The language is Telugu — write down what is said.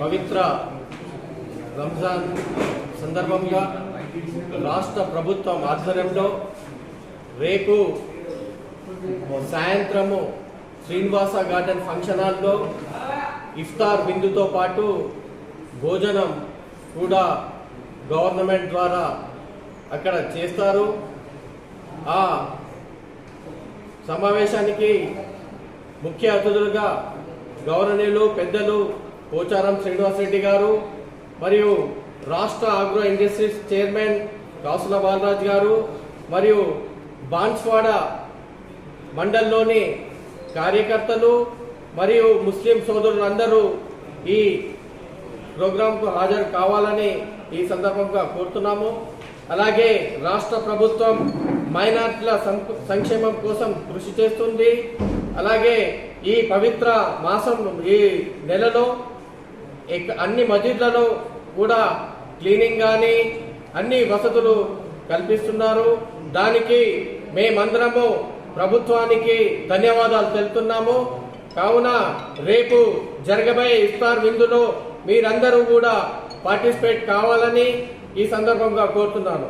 పవిత్ర రంజాన్ సందర్భంగా రాష్ట్ర ప్రభుత్వం ఆధ్వర్యంలో రేపు సాయంత్రము శ్రీనివాస గార్డెన్ ఫంక్షన్ హాల్లో ఇఫ్తార్ బిందుతో పాటు భోజనం కూడా గవర్నమెంట్ ద్వారా అక్కడ చేస్తారు. ఆ సమావేశానికి ముఖ్య అతిథులుగా గౌరవనీయులు పెద్దలు పోచారం శ్రీనివాసరెడ్డి గారు మరియు రాష్ట్ర ఆగ్రో ఇండస్ట్రీస్ చైర్మన్ కాసుల బాలరాజ్ గారు మరియు బాన్స్వాడ మండల్లోని కార్యకర్తలు మరియు ముస్లిం సోదరులందరూ ఈ ప్రోగ్రాంకు హాజరు కావాలని ఈ సందర్భంగా కోరుతున్నాము. అలాగే రాష్ట్ర ప్రభుత్వం మైనార్టీల సం- సంక్షేమం కోసం కృషి చేస్తుంది. అలాగే ఈ పవిత్ర మాసం ఈ నెలలో అన్ని మసీద్లలో కూడా క్లీనింగ్ కానీ అన్ని వసతులు కల్పిస్తున్నారు. దానికి మేమందరము ప్రభుత్వానికి ధన్యవాదాలు తెలుపుతున్నాము. కావున రేపు జరగబోయే ఇఫ్తార్ విందులో మీరందరూ కూడా పార్టిసిపేట్ కావాలని ఈ సందర్భంగా కోరుతున్నాను.